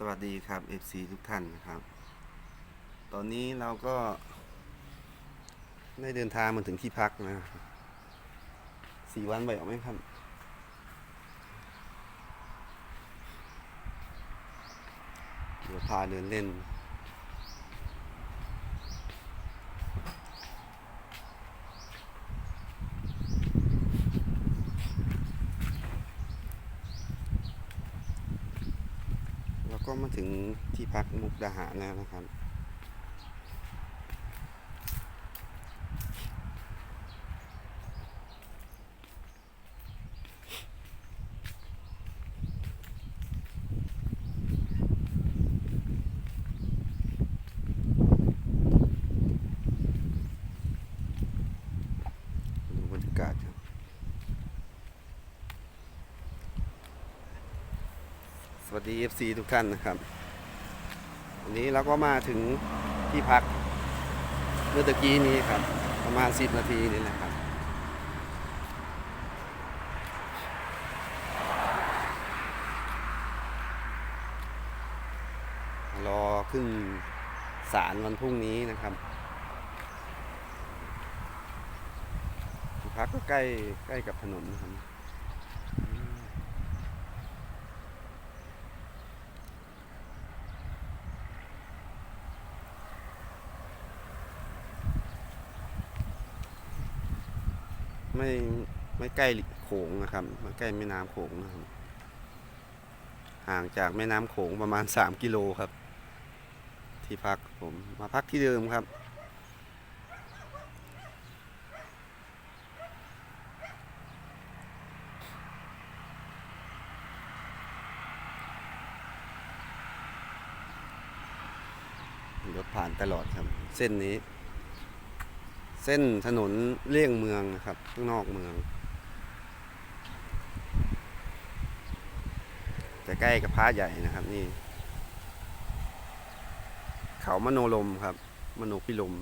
สวัสดีครับ FC ทุกท่านนะครับ ตอนนี้เราก็ ได้เดินทางมาถึงที่พักนะสี่วันไปออกไหมครับ เดี๋ยวพาเดินเล่น แล้วก็ มาถึงที่พักมุกดาหารแล้วนะครับ ดูบรรยากาศครับ สวัสดี FC ทุกท่านนะครับ วันนี้เราก็มาถึงที่พักเมื่อตะกี้นี้ครับ ประมาณ 10 นาทีนี่แหละครับ รอขึ้นศาลวันพรุ่งนี้นะครับที่พักก็ใกล้ใกล้กับถนนนะครับ ไม่ไม่ใกล้โขงนะครับไม่ใกล้แม่น้ำโขงนะครับ ห่างจากแม่น้ำโขงประมาณ 3 กิโลครับ ที่พักผมมาพักที่เดิมครับ รถผ่านตลอดครับ เส้นนี้ เส้นถนนเลี่ยงเมืองนะครับ ข้างนอกเมือง จะใกล้กับพระใหญ่นะครับนี่ เขามโนลมครับ มโนพิลม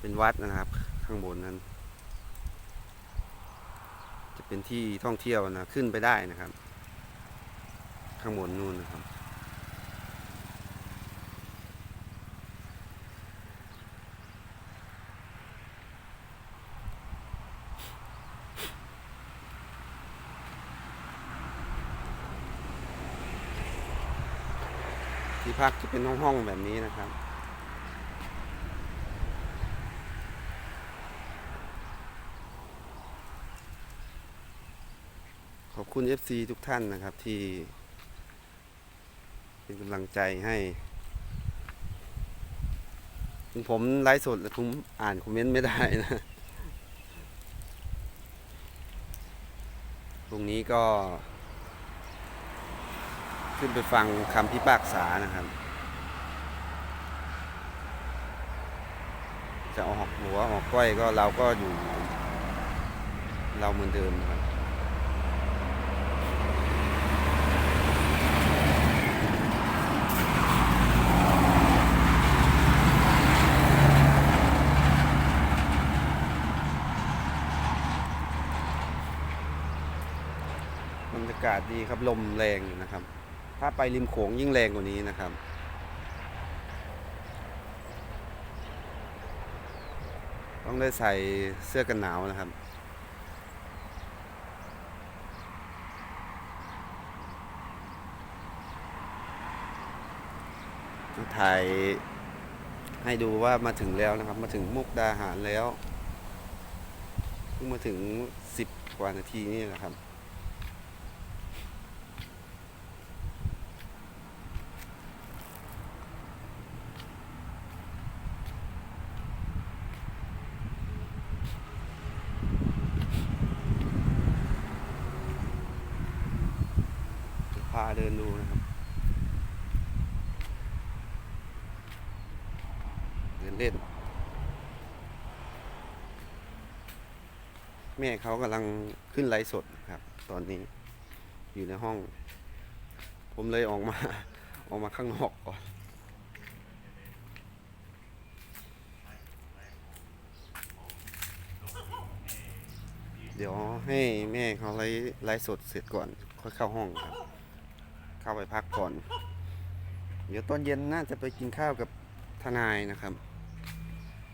เป็นวัดนะครับ ข้างบนนั้น จะเป็นที่ท่องเที่ยวนะ ขึ้นไปได้นะครับ ข้างบนนู่นนะครับ ที่ พักจะเป็นห้องๆแบบนี้นะครับ ขอบคุณ FC ทุกท่านนะครับที่ เป็นกำลังใจให้ถึงผมไลฟ์สดแล้วผมอ่านคอมเมนต์ไม่ได้นะ ตรงนี้ก็ ขึ้นไปฟังคำพิพากษานะครับ จะออกหัวออกก้อยก็เราก็อยู่ เราเหมือนเดิมครับบรรยากาศดีครับลมแรงอยู่นะครับ ถ้าไปริมโขงยิ่งแรงกว่านี้นะครับ ต้องได้ใส่เสื้อกันหนาวนะครับถ่ายให้ดูว่ามาถึงแล้วนะครับ มาถึงมุกดาหารแล้วเพิ่งมาถึงสิบกว่านาทีนี่แหละครับ พาเดินดูนะครับ เดินเล่น แม่เขากำลังขึ้นไลฟ์สดครับ ตอนนี้อยู่ในห้อง ผมเลยออกมา ออกมาข้างนอกก่อนเดี๋ยวให้แม่เขาไลฟ์ไลฟ์สดเสร็จก่อน ค่อยเข้าห้องครับ เข้าไปพักก่อน เดี๋ยวตอนเย็นน่าจะไปกินข้าวกับทนายนะครับ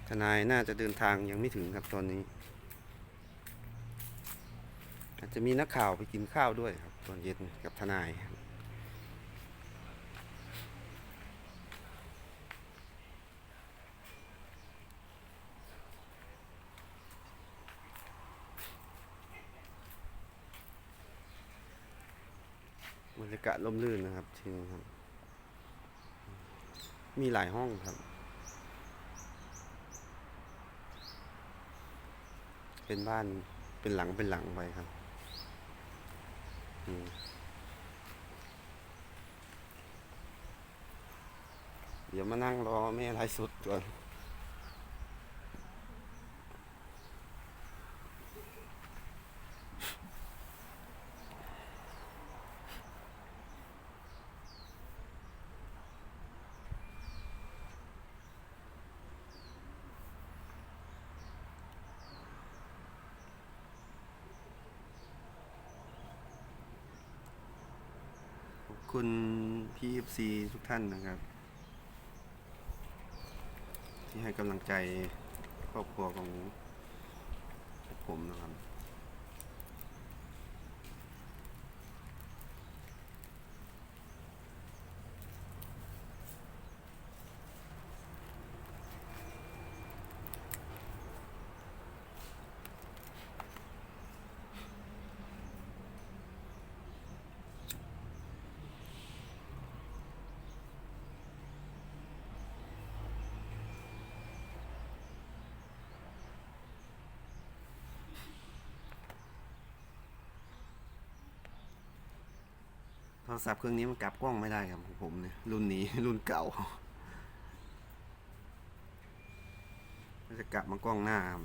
ทนายน่าจะเดินทางยังไม่ถึงครับตอนนี้ อาจจะมีนักข่าวไปกินข้าวด้วยครับ ตอนเย็นกับทนายค รับรรยากาศร่มรื่นนะครับที่นี่ครับ มีหลายห้องครับ เป็นบ้านเป็นหลังเป็นหลังไปครับเดี๋ยวมานั่งรอแม่ไลฟ์สุดก่อน คุณพี่เอฟซีทุกท่านนะครับ ที่ให้กำลังใจครอบครัวของผมนะครับ รศัพท์เครื่องนี้มันกลับกล้องไม่ได้ครับของผมเนี่ยรุ่นนี้รุ่นเก่าจะกลับมากล้องหน้าครับ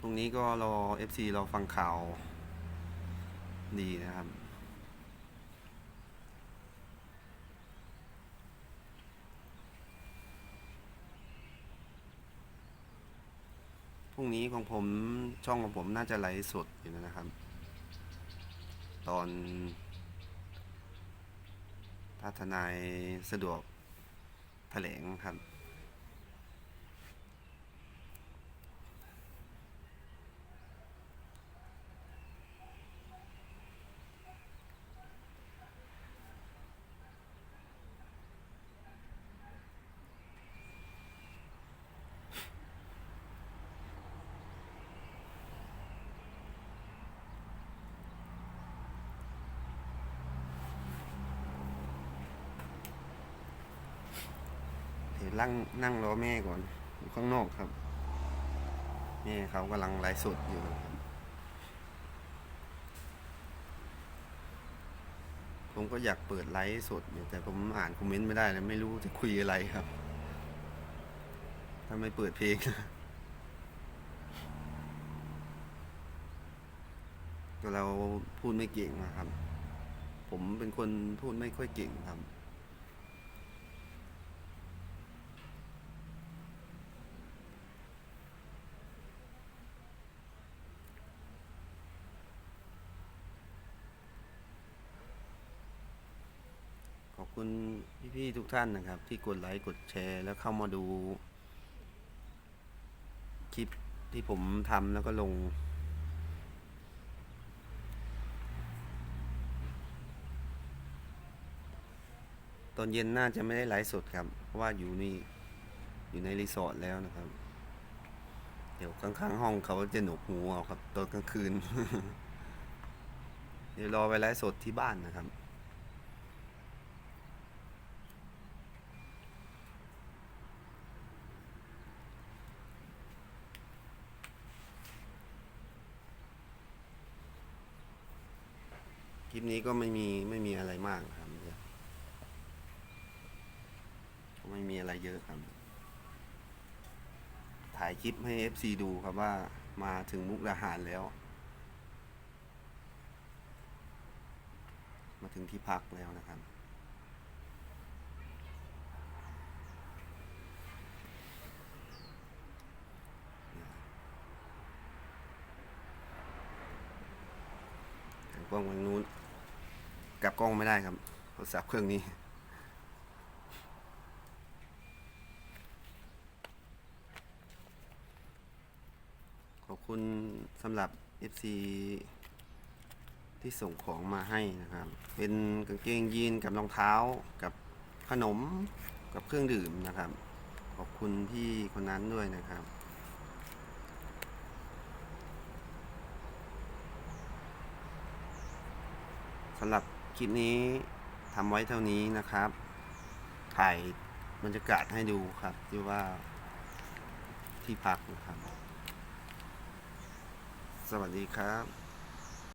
ตรงนี้ก็รอ FC รอฟังข่าว ดีนะครับ พรุ่งนี้ของผมช่องของผมน่าจะไลฟ์สดอยู่นะครับ ตอนถ้าทนายสะดวกแถลงครับ ดี๋ยวนั่งนั่งรอแม่ก่อนอยู่ข้างนอกครับแม่เขากำลังไลฟ์สดอยู่ผมก็อยากเปิดไลฟ์สดอยู่แต่ผมอ่านคอมเมนต์ไม่ได้เลยไม่รู้จะคุยอะไรครับถ้าไม่เปิดเพลงก็เราพูดไม่เก่งนะครับ ผมเป็นคนพูดไม่ค่อยเก่งครับ คุณพี่ๆทุกท่านนะครับ ที่กดไลค์กดแชร์ แล้วเข้ามาดูคลิปที่ผมทำแล้วก็ลง ตอนเย็นน่าจะไม่ได้ไลฟ์สดครับ เพราะว่าอยู่นี่อยู่ในรีสอร์ทแล้วนะครับ เดี๋ยวข้างๆห้องเขาจะหนวกหูเอาครับตอนกลางคืน เดี๋ยวรอไปไลฟ์สดที่บ้านนะครับ คลิปนี้ก็ไม่มีไม่มีอะไรมากครับไม่มีอะไรเยอะครับ ถ่ายคลิปให้ FC ดูครับว่ามาถึงมุกดาหารแล้ว มาถึงที่พักแล้วนะครับ กล้องทางนู้น กลับก ล้องไม่ได้ครับโทรศัพท์เครื่องนี้ขอบคุณสำหรับ FC ที่ส่งของมาให้นะครับ เป็นกางเกงยีนกับรองเท้ากับขนมกับเครื่องดื่มนะครับ ขอบคุณพี่คนนั้นด้วยนะครับสำหรับ คลิปนี้ทำไว้เท่านี้นะครับ ถ่ายบรรยากาศให้ดูครับที่ว่าที่พักนะครับ สวัสดีครับ